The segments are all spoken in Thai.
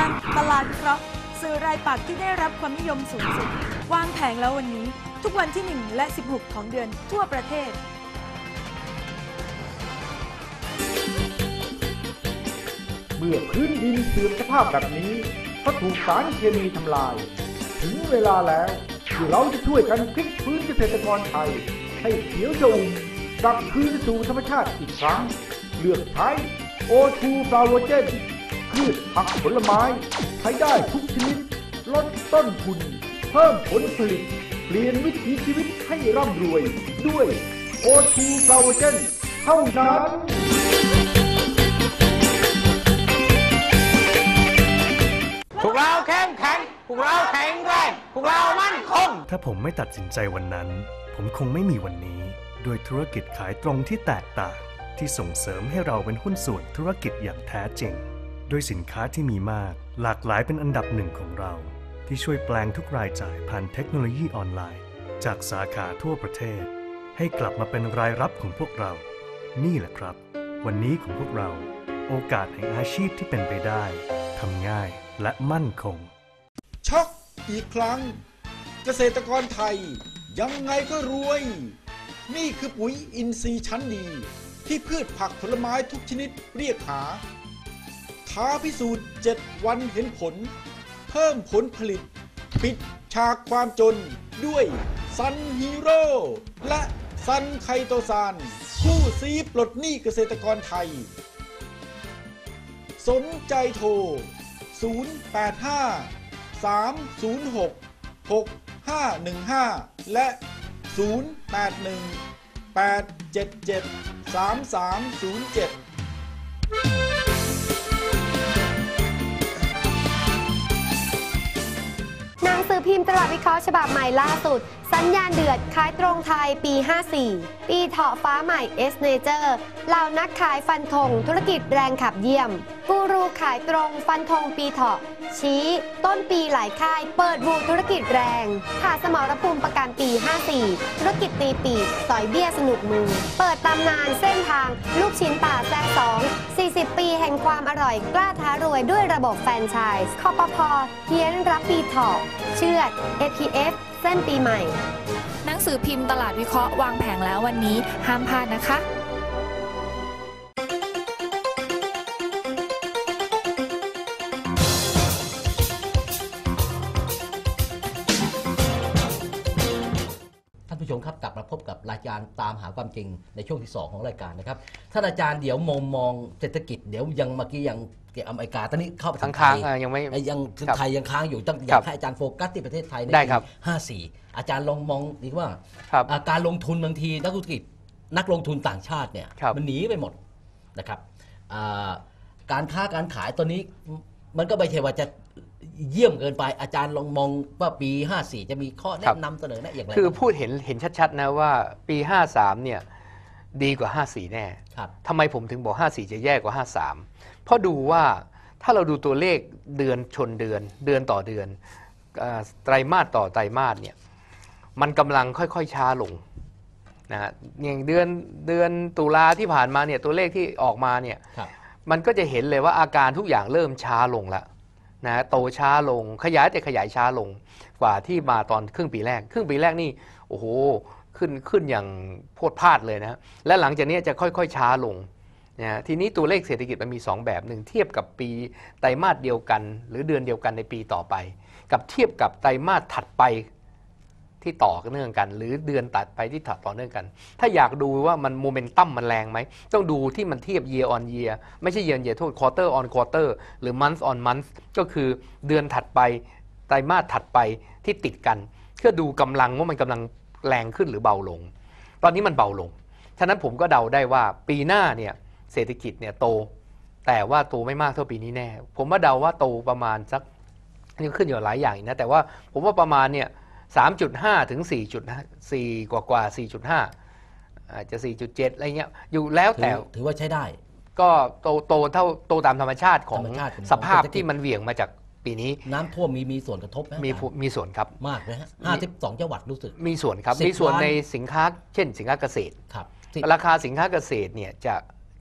านตลาดเคราะห์สื่อรายปักที่ได้รับความนิยมสูงสุด วางแผงแล้ววันนี้ ทุกวันที่ 1 และ 16 ของเดือนทั่วประเทศ เมื่อพื้นดินเสื่อมสภาพแบบนี้เพราะถูกสารเคมีทำลาย ถึงเวลาแล้วที่เราจะช่วยกันพลิกฟื้นเกษตรกรไทย ให้เขียวชอุ่มกลับคืนสู่ธรรมชาติอีกครั้ง เลือกใช้โอทูฟลาวเจน พืชผักผลไม้ใช้ได้ทุกชนิด ลดต้นทุน เพิ่มผลผลิต เปลี่ยนวิถีชีวิตให้ร่ำรวย ด้วยโอทูฟลาวเจนเท่านั้นพวกเราเข้มแข็งพวกเราแข็งแรงพวกเรามั่นคง ถ้าผมไม่ตัดสินใจวันนั้น ผมคงไม่มีวันนี้ ด้วยธุรกิจขายตรงที่แตกต่าง ที่ส่งเสริมให้เราเป็นหุ้นส่วนธุรกิจอย่างแท้จริง ด้วยสินค้าที่มีมาก หลากหลายเป็นอันดับหนึ่งของเรา ที่ช่วยแปลงทุกรายจ่ายผ่านเทคโนโลยีออนไลน์ จากสาขาทั่วประเทศ ให้กลับมาเป็นรายรับของพวกเรา นี่แหละครับ วันนี้ของพวกเรา โอกาสแห่งอาชีพที่เป็นไปได้ทำง่ายและมั่นคงช็อกอีกครั้ง เกษตรกรไทย ยังไงก็รวย นี่คือปุ๋ยอินทรีย์ชั้นดี ที่พืชผักผลไม้ทุกชนิดเรียกหา ท้าพิสูจน์ 7 วันเห็นผล เพิ่มผลผลิต ปิดฉากความจนด้วยซันฮีโร่และซันไคโตซานคู่ซีปลดหนี้เกษตรกรไทย สนใจโทร 085 306 6515 และ 081 877 3307 Go! สือพิมพ์ตลาดวิเคราะห์ฉบับใหม่ล่าสุด สัญญาณเดือดขายตรงไทยปี 54 ปีเถาะฟ้าใหม่เอสเนเจอร์เหล่านักขายฟันธงธุรกิจแรงขับเยี่ยม กูรูขายตรงฟันธงปีเถาะ ชี้ ต้นปีหลายค่าย เปิดบูธุรกิจแรงผ่าสมรภูมิประกันปี 54 ธุรกิจตีปีกสอยเบี้ยสนุกมือ เปิดตำนานเส้นทาง ลูกชิ้นป่าแซ่สอง40 ปีแห่งความอร่อยกล้าท้ารวยด้วยระบบแฟรนไชส์คอปพอเฮียนรับปีเถาะเชือด APF เส้นปีใหม่ หนังสือพิมพ์ตลาดวิเคราะห์วางแผงแล้ววันนี้ ห้ามพลาดนะคะท่านผู้ชมครับกลับมาพบกับรายการตามหาความจริงในช่วงที่ 2 ของรายการนะครับท่านอาจารย์เดี๋ยวมองมองเศรษฐกิจเดี๋ยวยังเมื่อกี้ยัง เกี่ยวกับอเมริกาตอนนี้เข้าไปถึค้างงค้างไทยๆอะยังไม่เอ้ยยังครับไทยยังค้างอยู่ต้องอครัยากบให้อาจารย์โฟกัสที่ประเทศไทยในได้ครับปี54อาจารย์ลองมองดีว่าครับ อ่าการลงทุนบางทีนักธุรกิจนักลงทุนต่างชาติเนี่ยครับ มันหนีไปหมดนะครับอ่าการค้าการขายตอนนี้มันก็ไม่ใช่ว่าจะเยี่ยมเกินไปอาจารย์ลองมองว่าปี 54 จะมีข้อแนะนำเสนอแนะอย่างไรคือบ้าง พูดเห็นเห็นชัดๆนะว่าปี 53เนี่ย ดีกว่า 54 แน่ครับทำไมผมถึงบอก 54 จะแย่กว่า 53 เพราะดูว่าถ้าเราดูตัวเลขเดือนชนเดือน เดือนต่อเดือนอ่าไตรมาสต่อไตรมาสเนี่ยมันกำลังค่อยๆช้าลงนะฮะอย่างเดือนเดือนตุลาที่ผ่านมาเนี่ยตัวเลขที่ออกมาเนี่ยครับมันก็จะเห็นเลยว่าอาการทุกอย่างเริ่มช้าลงแล้วนะโตช้าลงขยายแต่ขยายช้าลงกว่าที่มาตอนครึ่งปีแรก ครึ่งปีแรกนี่โอ้โห ขึ้นขึ้นอย่างโพดพลาดเลยนะและหลังจากนี้จะค่อยๆช้าลงนะทีนี้ตัวเลขเศรษฐกิจมันมี 2 แบบหนึ่งเทียบกับปีไตรมาสเดียวกัน หรือเดือนเดียวกันในปีต่อไป กับเทียบกับไตรมาสถัดไปที่ต่อเนื่องกัน หรือเดือนตัดไปที่ถัดต่อเนื่องกัน ถ้าอยากดูว่ามันโมเมนตัมมันแรงไหม ต้องดูที่มันเทียบ year on year ไม่ใช่ year on year โทษ quarter on quarter หรือ month on month ก็คือเดือนถัดไปไตรมาสถัดไปที่ติดกัน เพื่อดูกำลังว่ามันกำลัง แรงขึ้นหรือเบาลง ตอนนี้มันเบาลง ฉะนั้นผมก็เดาได้ว่าปีหน้าเนี่ยเศรษฐกิจเนี่ยโต แต่ว่าโตไม่มากเท่าปีนี้แน่ ผมว่าเดาว่าโตประมาณสักนี่ขึ้นอยู่หลายอย่างอีกนะแต่ว่าผมว่าประมาณเนี่ย3.5 ถึง 4.5 4 กว่ากว่า 4.5 อาจจะ 4.7 อะไรเงี้ย อยู่แล้วถืแต่อถือว่าใช้ได้ ก็โตโตเท่าโตตามธรรมชาติของธรรมชาติของสภาพเศรษฐกิจที่มันเหวี่ยงมาจาก ปีนี้น้ำท่วมมีมีส่วนกระทบไหมมีอาจารย์มีส่วนครับ มากนะฮะห้าสิบสองจังหวัดรู้สึก มีส่วนครับ 10มีส่วนล้าน ในสินค้า เช่น สินค้าเกษตร ครับสิบราคาสินค้าเกษตรเนี่ยจะ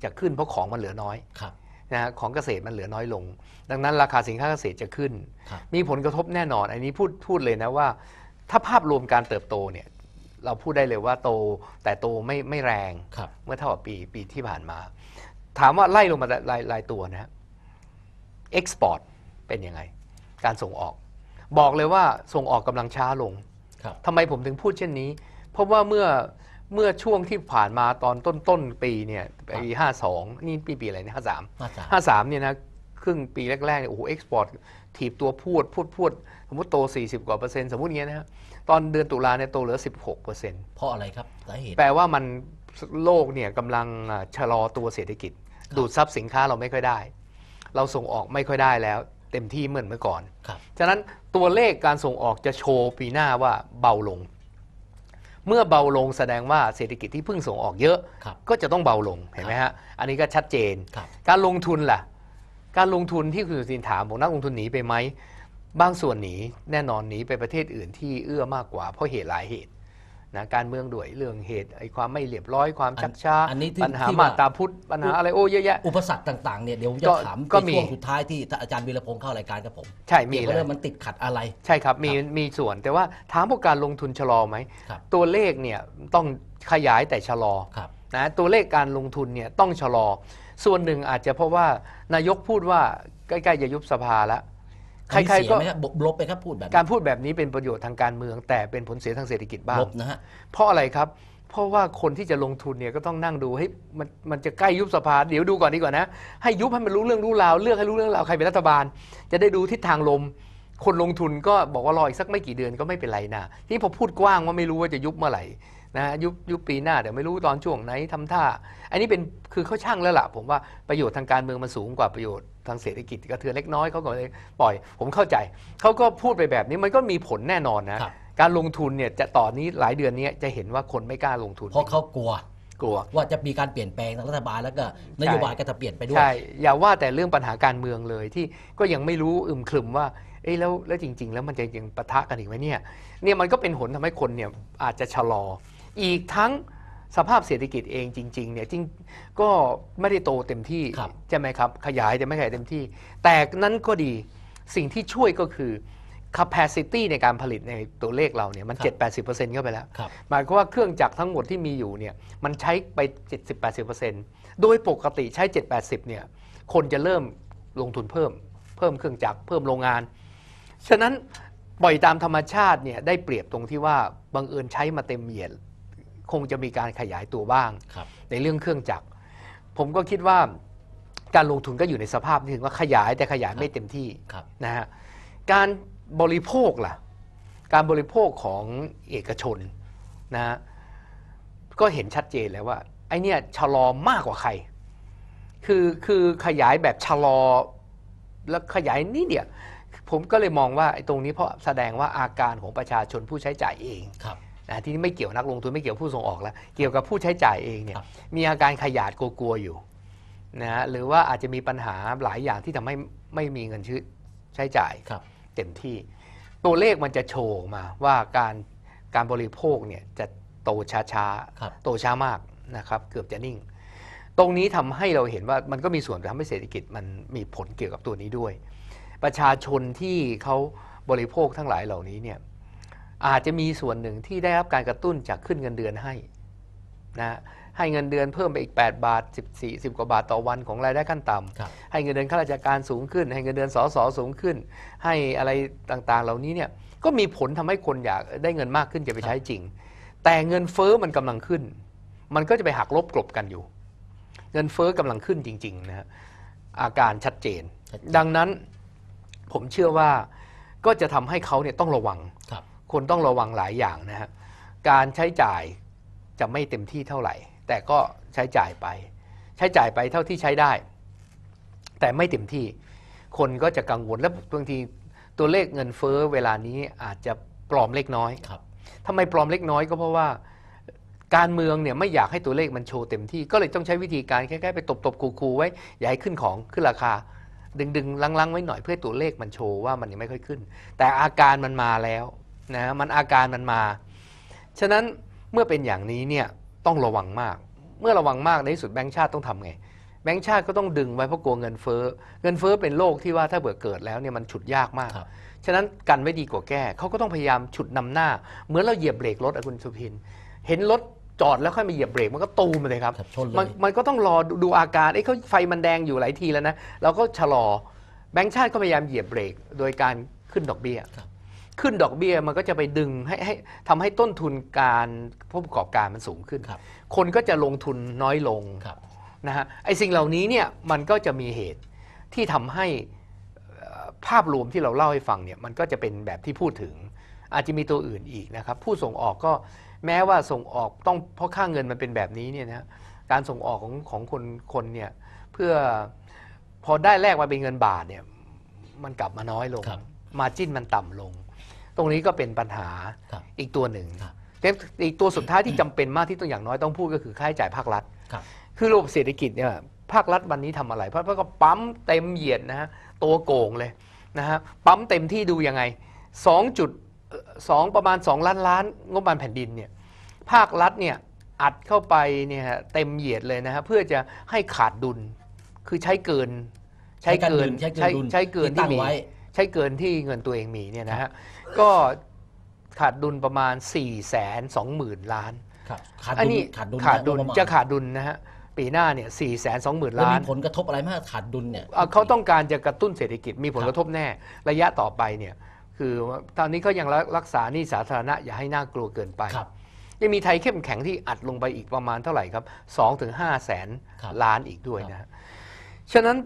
จะขึ้นเพราะของมันเหลือน้อยครับ นะฮะของเกษตรมันเหลือน้อยลง ดังนั้นราคาสินค้าเกษตรจะขึ้น ครับ มีผลกระทบแน่นอน อันนี้พูดพูดเลยนะว่า ถ้าภาพรวมการเติบโตเนี่ยเราพูดได้เลยว่าโตแต่โตไม่ไม่แรง ครับ เมื่อเท่ากับปีปีที่ผ่านมา ถามว่าไล่ลงมารายรายตัวนะฮะเอ็กซ์พอร์ต เป็นยังไง การส่งออก บอกเลยว่าส่งออกกำลังช้าลงครับทำไมผมถึงพูดเช่นนี้ เพราะว่าเมื่อเมื่อช่วงที่ผ่านมาตอนต้นต้นปีเนี่ยปีห้าสองนี่ปีปีอะไรเนี่ยห้าสามมาจากห้าสามเนี่ยนะครึ่งปีแรกๆเนี่ยโอ้โหเอ็กซ์พอร์ตถีบตัวพูดพูดพูดสมมติโต 40 กว่าเปอร์เซ็นต์สมมติอย่างเงี้ยนะฮะตอนเดือนตุลาเนี่ยโตเหลือ 16เปอร์เซ็นต์เพราะอะไรครับสาเหตุแปลว่ามันโลกเนี่ยกำลังอ่าชะลอตัวเศรษฐกิจ ดูดซับสินค้าเราไม่ค่อยได้ เราส่งออกไม่ค่อยได้แล้ว เต็มที่เหมือนเมื่อก่อนครับฉะนั้นตัวเลขการส่งออกจะโชว์ปีหน้าว่าเบาลง เมื่อเบาลงแสดงว่าเศรษฐกิจที่เพิ่งส่งออกเยอะครับก็จะต้องเบาลงเห็นไหมฮะ อันนี้ก็ชัดเจนครับการลงทุนล่ะ การลงทุนที่คุณสุทินถามบอกนักลงทุนหนีไปไหม บางส่วนหนีแน่นอนหนีไปประเทศอื่นที่เอื้อมากกว่าเพราะเหตุหลายเหตุ นะการเมืองด้วยเรื่องเหตุไอ้ความไม่เรียบร้อยความชักช้าอันนี้ที่ปัญหาที่มาว่าตราพุทธปัญหาอะไรโอ้เยอะแยะอุปสรรคต่างๆเนี่ยเดี๋ยวก็จะถามก็ในมีช่วงสุดท้ายที่อาจารย์วีรพงศ์เข้ารายการกับผม ใช่มีเกี่ยวเลกับยเรื่องมันติดขัดอะไร ใช่ครับมีครับมีส่วนแต่ว่าถามว่าการลงทุนชะลอไหมครับตัวเลขเนี่ยต้องขยายแต่ชะลอครับนะตัวเลขการลงทุนเนี่ยต้องชะลอ ส่วนหนึ่งอาจจะเพราะว่านายกพูดว่าใกล้ๆจะยุบสภาแล้วอันนี้ ใครเสีๆยก็ไหมครับลบไปครับพูดแบบนี้การพูดแบบนี้เป็นประโยชน์ทางการเมือง แต่เป็นผลเสียทางเศรษฐกิจบ้างลบนะฮะเพราะอะไรครับ เพราะว่าคนที่จะลงทุนเนี่ยก็ต้องนั่งดูเฮ้ยมันมันจะใกล้ยุบสภาเดี๋ยวดูก่อนดีกว่านะ ให้ยุบให้มันรู้เรื่องรู้ราวเลือกให้รู้เรื่องราวใครเป็นรัฐบาล จะได้ดูทิศทางลม คนลงทุนก็บอกว่ารออีกสักไม่กี่เดือนก็ไม่เป็นไรนะที่พอพูดกว้างว่าไม่รู้ว่าจะยุบเมื่อไหร่ นะยุบยุบปีหน้าเดี๋ยวไม่รู้ตอนช่วงไหนทำท่า อันนี้เป็นคือเขาช่างแล้วล่ะผมว่าประโยชน์ทางการเมืองมันสูงกว่าประโยชน์ทางเศรษฐกิจกระเทือนเล็กน้อยเขาก็เลยปล่อย ผมเข้าใจเขาก็พูดไปแบบนี้มันก็มีผลแน่นอนนะครับการลงทุนเนี่ยจะต่อนนี้หลายเดือนนี้จะเห็นว่าคนไม่กล้าลงทุน เพราะเขากลัวกลัว ว่าจะมีการเปลี่ยนแปลงทางรัฐบาลแล้วก็นโยบายก็จะเปลี่ยนไปด้วยใช่อย่าว่าแต่เรื่องปัญหาการเมืองเลยที่ก็ยังไม่รู้อึมครึมว่าเอ้ยแล้วแล้วจริง ๆ แล้วมันจะยังปะทะกันอีกไหมเนี่ยเนี่ยมันก็เป็นผลทำให้คนเนี่ยอาจจะชะลอ อีกทั้งสภาพเศรษฐกิจเองจริงๆเนี่ยจริงก็ไม่ได้โตเต็มที่ครับ ใช่ไหมครับ ขยายแต่ไม่ขยายเต็มที่ แต่นั้นก็ดีสิ่งที่ช่วยก็คือ capacity ในการผลิตในตัวเลขเราเนี่ยมัน 7-80%เข้าไปแล้ว ครับ หมายความว่าเครื่องจักรทั้งหมดที่มีอยู่เนี่ยมันใช้ไป 70-80%โดยปกติใช้ 7-80เนี่ยคนจะเริ่มลงทุนเพิ่ม เพิ่มเครื่องจักรเพิ่มโรงงาน ฉะนั้นปล่อยตามธรรมชาติเนี่ยได้เปรียบตรงที่ว่าบังเอิญใช้มาเต็มเหยียด คงจะมีการขยายตัวบ้างครับในเรื่องเครื่องจักร ผมก็คิดว่าการลงทุนก็อยู่ในสภาพที่ถึงว่าขยายแต่ขยายไม่เต็มที่ครับนะฮะการบริโภคล่ะ การบริโภคของเอกชนนะฮะก็เห็นชัดเจนแล้วว่าไอเนี่ยชะลอมากกว่าใคร คือคือขยายแบบชะลอแล้วขยายนี่เนี่ยผมก็เลยมองว่าไอ้ตรงนี้เพราะแสดงว่าอาการของประชาชนผู้ใช้จ่ายเองครับ นะที่นี่ไม่เกี่ยวนักลงทุนไม่เกี่ยวผู้ส่งออกแล้ว เกี่ยวกับผู้ใช้จ่ายเองเนี่ยครับมีอาการขยาดกลัวๆอยู่นะฮะหรือว่าอาจจะมีปัญหาหลายอย่างที่ทำให้ไม่มีเงินชื่อใช้จ่ายครับเต็มที่ ตัวเลขมันจะโชว์ออกมาว่าการการบริโภคเนี่ยจะโตช้าครับๆโตช้ามากนะครับ เกือบจะนิ่ง ตรงนี้ทำให้เราเห็นว่ามันก็มีส่วนทำให้เศรษฐกิจมันมีผลเกี่ยวกับตัวนี้ด้วย ประชาชนที่เขาบริโภคทั้งหลายเหล่านี้เนี่ย อาจจะมีส่วนหนึ่งที่ได้รับการกระตุ้นจากขึ้นเงินเดือนให้นะให้เงินเดือนเพิ่มไปอีก 8 บาท 14 10 กว่าบาทต่อวันของรายได้ขั้นต่ำครับให้เงินเดือนข้าราชการสูงขึ้น ให้เงินเดือนสสสูงขึ้น ให้อะไรต่างๆ เหล่านี้เนี่ยก็มีผลทำให้คนอยากได้เงินมากขึ้นจะไปใช้จริง แต่เงินเฟ้อมันกำลังขึ้น มันก็จะไปหักลบกลบกันอยู่ เงินเฟ้อกำลังขึ้นจริงๆนะฮะอาการชัดเจนชัดเจน ดังนั้นผมเชื่อว่าก็จะทำให้เขาเนี่ยต้องระวัง ครับคนต้องระวังหลายอย่างนะฮะการใช้จ่ายจะไม่เต็มที่เท่าไหร่ แต่ก็ใช้จ่ายไป ใช้จ่ายไปเท่าที่ใช้ได้ แต่ไม่เต็มที่ คนก็จะกังวลและบางทีตัวเลขเงินเฟ้อเวลานี้อาจจะปลอมเล็กน้อยครับทำไมปลอมเล็กน้อยก็เพราะว่าการเมืองเนี่ยไม่อยากให้ตัวเลขมันโชว์เต็มที่ก็เลยต้องใช้วิธีการแค่ๆไปตบๆคูๆไว้ อย่าให้ขึ้นของขึ้นราคา ดึงๆลังๆไว้หน่อยเพื่อให้ตัวเลขมันโชว์ว่ามันยังไม่ค่อยขึ้น แต่อาการมันมาแล้ว นะมันอาการมันมา ฉะนั้นเมื่อเป็นอย่างนี้เนี่ยต้องระวังมาก เมื่อระวังมากในที่สุดแบงก์ชาติต้องทำไง แบงก์ชาติก็ต้องดึงไว้เพราะกลัวเงินเฟ้อ เงินเฟ้อเป็นโรคที่ว่าถ้าเบื่อเกิดแล้วเนี่ยมันฉุดยากมากครับฉะนั้นกันไว้ดีกว่าแก้เขาก็ต้องพยายามฉุดนำหน้า เหมือนเราเหยียบเบรกรถอะคุณสุพิน เห็นรถจอดแล้วค่อยมาเหยียบเบรกมันก็ตูมเลยครับครับชนเลยมันมันก็ต้องรอดูดูอาการเอ้ยเขาไฟมันแดงอยู่หลายทีแล้วนะเราก็ชะลอแบงก์ชาติก็พยายามเหยียบเบรกโดยการขึ้นดอกเบี้ยครับ ขึ้นดอกเบี้ยมันก็จะไปดึงให้ให้ทำให้ต้นทุนการผู้ประกอบการมันสูงขึ้นครับ คนก็จะลงทุนน้อยลงครับ นะฮะไอ้สิ่งเหล่านี้เนี่ยมันก็จะมีเหตุที่ทำให้เอ่อภาพรวมที่เราเล่าให้ฟังเนี่ยมันก็จะเป็นแบบที่พูดถึง อาจจะมีตัวอื่นอีกนะครับ ผู้ส่งออกก็แม้ว่าส่งออกต้องเพราะค่าเงินมันเป็นแบบนี้เนี่ยนะการส่งออกของของคนคนเนี่ยเพื่อพอได้แลกมาเป็นเงินบาทเนี่ยมันกลับมาน้อยลง ครับ มาจิ้นมันต่ำลง ตรงนี้ก็เป็นปัญหาครับอีกตัวหนึ่งครับแต่อีกตัวสุดท้ายที่จำเป็นมากที่ต้องอย่างน้อยต้องพูดก็คือค่าใช้จ่ายภาครัฐ ครับ คือระบบเศรษฐกิจเนี่ยภาครัฐวันนี้ทำอะไรเพราะเพราะก็ปั๊มเต็มเหยียดนะฮะตัวโกงเลยนะฮะปั๊มเต็มที่ดูยังไง2จุดสองประมาณ 2 ล้านล้านงบประมาณแผ่นดินเนี่ยภาครัฐเนี่ยอัดเข้าไปเนี่ยฮะเต็มเหยียดเลยนะฮะเพื่อจะให้ขาดดุลคือใช้เกิน ใช้เกินใช้เกินดุลใช้เกินที่ตั้ที่งมี ไว้ ใช้เกินที่เงินตัวเองมีเนี่ยนะฮะก็ขาดดุลประมาณ4ี่แสนสองหมื่นล้าน ครับขาดอันดุลนี้ขาดดุลขาดดุลงบประมาณจะขาดดุลนะฮะปีหน้าเนี่ยสี่แสนสองหมื่นแล้วล้ามีนผลกระทบอะไรมากขาดดุลเนี่ย เอ่อเขาต้องการจะกระตุ้นเศรษฐกิจมีผลกระทบแน่ ระยะต่อไปเนี่ยคือว่าตอนนี้เขายังรักษาหนี่สาธารณะอย่าให้น่ากลัวเกินไปครับยังมีไทยเข้มแข็งที่อัดลงไปอีกประมาณเท่าไหร่ครับ2-5ถึง5แสนครับ ล้านอีกด้วยนะฮะฉะนั้น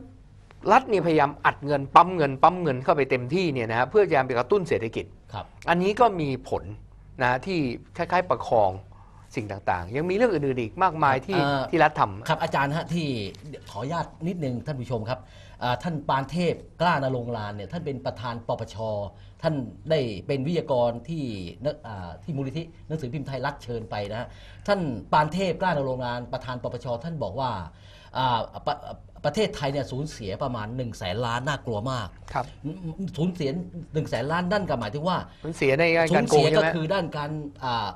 รัฐเนี่ยพยายามอัดเงินปั๊มเงินปั๊มเงินเข้าไปเต็มที่เนี่ยนะฮะเพื่อจะไปกระตุ้นเศรษฐกิจ ครับ อันนี้ก็มีผลนะที่คล้ายๆประคองสิ่งต่างๆ ยังมีเรื่องอื่นๆอีกมากมายที่เอ่อ ที่รัฐทำ ครับอาจารย์ฮะที่ขออนุญาตนิดนึงท่านผู้ชมครับอ่าท่านปานเทพกล้านรงค์ลานเนี่ยท่านเป็นประธานปปชท่านได้เป็นวิทยากรที่นักอ่าที่มูลนิธิหนังสือพิมพ์ไทยรัฐเชิญไปนะฮะท่านปานเทพกล้านรงค์ลานประธานปปชท่านบอกว่าอ่าประ ประเทศไทยเนี่ยสูญเสียประมาณ1นึ่งแสนล้านน่ากลัวมากครับสูญเสียหนึ่งแสนล้านนั่นก็หมายถึงว่ามันเสียในสูการญโกงเสียใช่ก็ไหมคือด้านการอ่า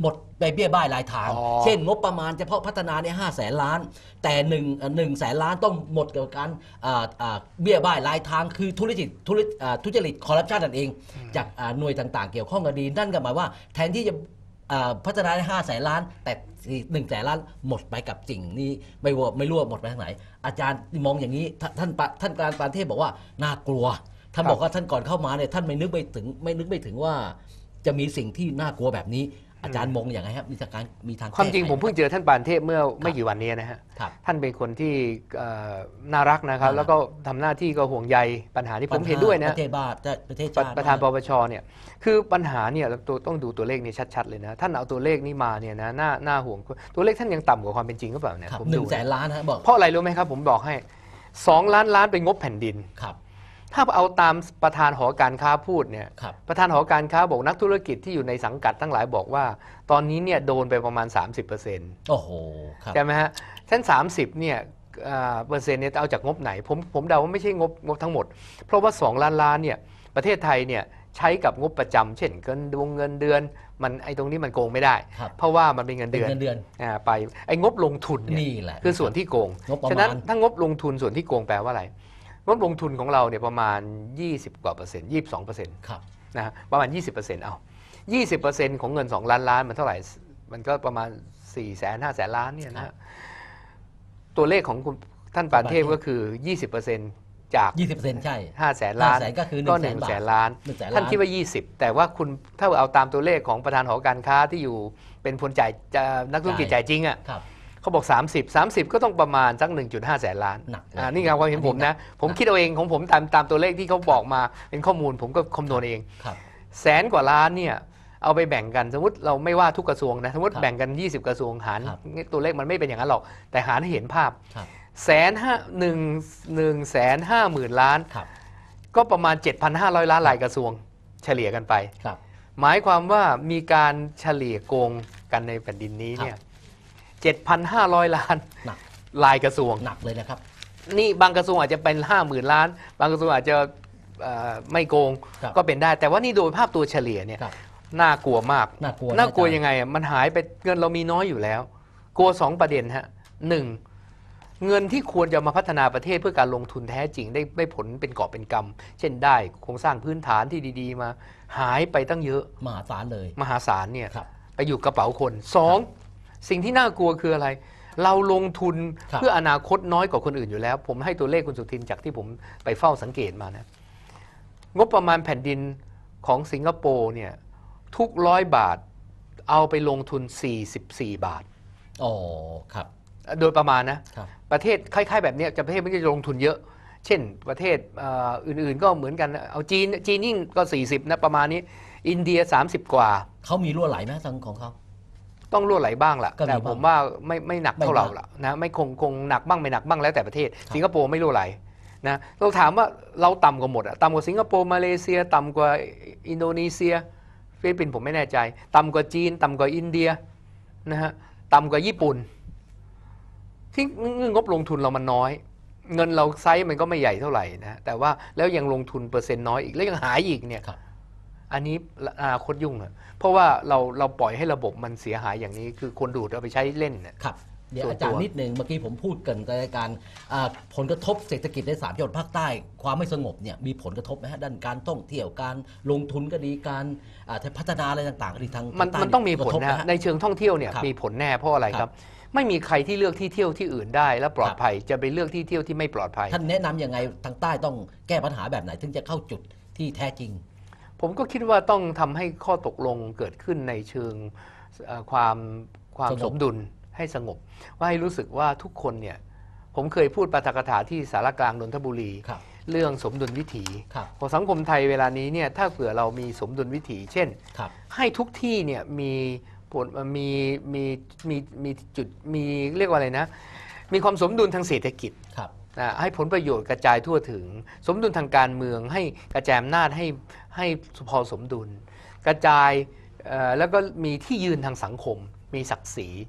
หมดไปเบี้ยบ้ายรายทางอ๋อเช่นงบประมาณเฉพาะพัฒนาเนี่ยห้าแสนล้าน แต่หนึ่งหนึ่งแสนล้านต้องหมดกับการอ่าอ่าเบี้ยบ้ายรายทาง คือทุจริตทุจริตอ่าทุจริตคอร์รัปชันนั่นเอง จากอ่าหน่วยต่างๆ เกี่ยวข้องกับดีนั่นก็หมายว่าแทนที่จะอ่า พัฒนาได้ห้าแสนล้าน แต่หนึ่งแสนล้านหมดไปกับสิ่งนี้ไม่ว่าไม่รู้ว่าหมดไปทางไหน อาจารย์มองอย่างนี้ท่านท่านปะท่านการปานเทพบอกว่าน่ากลัวท่านบอกว่าท่านก่อนเข้ามาเนี่ยท่านไม่นึกไปถึงไม่นึกไปถึงว่าจะมีสิ่งที่น่ากลัวแบบนี้ อาจารย์มองอย่างไรครับมีทางการมีทางความจริงแก้ไขผมเพิ่งเจอท่านปานเทพเมื่อไม่กี่วันนี้นะฮะครับท่านเป็นคนที่เอ่อน่ารักนะครับน่ารักแล้วก็ทำหน้าที่ก็ห่วงใยปัญหาที่ผมปัญเห็นด้วยปนะระเทศบ้านประเทศปชาติประธานปปชเนี่ยคือปัญหาเนี่ยเราตัวต้องดูตัวเลขนี้ชัดๆเลยนะท่านเอาตัวเลขนี้มาเนี่ยนะน่าน่าห่วงตัวเลขท่านยังต่ำกว่าความเป็นจริงหรือเปล่าเนี่ยครับผมหนึ่ดูงแสนล้านฮะบอกเพราะอะไรรู้ไหมครับ ผมบอกให้สองล้านล้านเป็นงบแผ่นดินครับ ถ้าเอาตามประธานหอการค้าพูดเนี่ยครับ ประธานหอการค้าบอกนักธุรกิจที่อยู่ในสังกัดทั้งหลายบอกว่า ตอนนี้เนี่ยโดนไปประมาณ 30%โอ้โหครับใช่ไหมฮะชั้น30เนี่ยอ่าเปอร์เซ็นต์เนี่ยเอาจากงบไหน ผมผมเดาว่าไม่ใช่งบงบทั้งหมด เพราะว่า 2 ล้านล้านเนี่ยประเทศไทยเนี่ยใช้กับงบประจำเช่นเงินดวงเงินเดือน มันไอ้ตรงนี้มันโกงไม่ได้ครับเพราะว่ามันเป็นเงินเป็นเดือนเงินเดือนอ่าไปไอ้งบลงทุนเนี่ยนี่แหละคือส่วนที่โกงงบประมาณฉะนั้นถ้างบลงทุนส่วนที่โกงแปลว่าอะไร งบลงทุนของเราเนี่ยประมาณ 20 กว่าเปอร์เซ็นต์22เปอร์เซ็นต์ครับนะฮะประมาณ 20เปอร์เซ็นต์เอา20เปอร์เซ็นต์ของเงิน 2 ล้านล้านมันเท่าไหร่ มันก็ประมาณ4แสน5แสนล้านเนี่ยนะฮะตัวเลขของคุณท่านปานเทพก็คือ 20เปอร์เซ็นต์จากยี่สิบเปอร์เซ็นต์ใช่5แสนล้าน5แสนก็คือก็1 1แสนบาทล้าน หนึ่งแสนล้าน ท่านคิดว่า 20 แต่ว่าคุณถ้าเอาตามตัวเลขของประธานหอการค้าที่อยู่เป็นคนจ่ายจะนักธุรกิจจ่ายจริงอะ ครับ เขาบอก 30 30 ก็ต้องประมาณสัก 1.5 แสนล้านหนักเลยอ่านี่ไงความเห็นผมนะ ผมคิดเอาเองของผมตามตามตัวเลขที่เขาบอกมาเป็นข้อมูลผมก็คำนวณเองครับแสนกว่าล้านเนี่ยเอาไปแบ่งกันสมมติเราไม่ว่าทุกกระทรวงนะสมมติครับแบ่งกัน 20 กระทรวงหารครับตัวเลขมันไม่เป็นอย่างนั้นหรอก แต่หารให้เห็นภาพครับแสนห้าหนึ่งหนึ่งแสนห้าหมื่นล้านครับก็ประมาณ 7,500 ล้านรายกระทรวงเฉลี่ยกันไปครับหมายความว่ามีการเฉลี่ยโกงกันในแผ่นดินนี้เนี่ย 7,500 ล้านหนักรายกระทรวง หนักเลยนะครับ นี่บางกระทรวงอาจจะเป็น 5 0,000 ล้าน บางกระทรวงอาจจะเอ่อไม่โกงครับ ก็เป็นได้ แต่ว่านี่โดยภาพตัวเฉลี่ยเนี่ย ครับน่ากลัวมาก น่ากลัวน่ากลัวอาจารย์ยังไงอะมันหายไปเงินเรามีน้อยอยู่แล้ว กลัว2ประเด็นฮะหนึ่งเงินที่ควรจะมาพัฒนาประเทศเพื่อการลงทุนแท้จริงได้ได้ผลเป็นกอบเป็นกำเช่นได้โครงสร้างพื้นฐานที่ดี ๆ มา หายไปตั้งเยอะมหาศาลเลยมหาศาลเนี่ยครับ ไปอยู่กระเป๋าคนสอง สิ่งที่น่ากลัวคืออะไร เราลงทุนครับเพื่ออนาคตน้อยกว่าคนอื่นอยู่แล้ว ผมให้ตัวเลขคุณสุทินจากที่ผมไปเฝ้าสังเกตมานะงบประมาณแผ่นดินของสิงคโปร์เนี่ยทุกร้อยบาทเอาไปลงทุน 44 บาทอ๋อครับ โดยประมาณนะครับประเทศคล้ายๆแบบเนี้ยจะประเทศไม่ได้ลงทุนเยอะ เช่นประเทศเอ่ออื่นๆก็เหมือนกันนะเอาจีนจีนยิ่งก็ 40 นะประมาณนี้ อินเดีย 30 กว่า เขามีรั่วไหลไหมทางของเขา ต้องรั่วไหลบ้างล่ะ ก็มีแต่บ้างผมว่าไม่ไม่หนักเท่าไม่เรามากล่ะนะไม่คงคงหนักบ้างไม่หนักบ้างแล้วแต่ประเทศครับสิงคโปร์ไม่รั่วไหลนะเราถามว่าเราต่ำกว่าหมดอะต่ำกว่าสิงคโปร์มาเลเซีย ต่ำกว่าอินโดนีเซียฟิลิปปินส์ผมไม่แน่ใจ ต่ำกว่าจีน ต่ำกว่าอินเดียนะฮะต่ำกว่าญี่ปุ่น ที่งบลงทุนเรามันน้อย เงินเราไซส์มันก็ไม่ใหญ่เท่าไหร่นะแต่ว่าแล้วยังลงทุนเปอร์เซ็นต์น้อยอีกแล้วยังหายอีกเนี่ยครับ อันนี้อนาคตยุ่งอะเพราะว่าเราเราปล่อยให้ระบบมันเสียหายอย่างนี้ คือคนดูดเอาไปใช้เล่นเนี่ย ครับ เดี๋ยวส่วนอาจารตัย์วนิดหนึ่งเมื่อกี้ผมพูดกันในรายการอ่าผลกระทบเศรษฐกิจในสามจังหวัดภาคใต้ ความไม่สงบเนี่ยมีผลกระทบไหมฮะด้านการท่องเที่ยวการลงทุนก็ดีการอ่าพัฒนาอะไรต่างๆก็ดีทางมันภาคใต้มันต้องมีกผลระทบไหนะฮะในเชิงท่องเที่ยวเนี่ยครับมีผลแน่เพราะอะไรคครัรับ บ ไม่มีใครที่เลือกที่เที่ยวที่อื่นได้ และปลอดภัยจะไปเลือกที่เที่ยวที่ไม่ปลอดภัย ท่านแนะนำยังไงทางใต้ต้องแก้ปัญหาแบบไหน ถึงจะเข้าจุดที่แท้จริง ผมก็คิดว่าต้องทำให้ข้อตกลงเกิดขึ้นในเชิงเอ่อความความสงบสมดุลให้สงบ ว่าให้รู้สึกว่าทุกคนเนี่ยผมเคยพูดปาฐกถาที่สารกลางนนทบุรีครับเรื่องสมดุลวิถีครับของสังคมไทยเวลานี้เนี่ยถ้าเผื่อเรามีสมดุลวิถี เช่นครับให้ทุกที่เนี่ยมีผลมีมีมีมีจุดมีเรียกว่าอะไรนะ มีความสมดุลทางเศรษฐกิจครับ นะให้ผลประโยชน์กระจายทั่วถึง สมดุลทางการเมืองให้กระจายอำนาจให้ให้พอสมดุล กระจายแล้วก็มีที่ยืนทางสังคม มีศักดิ์ศรี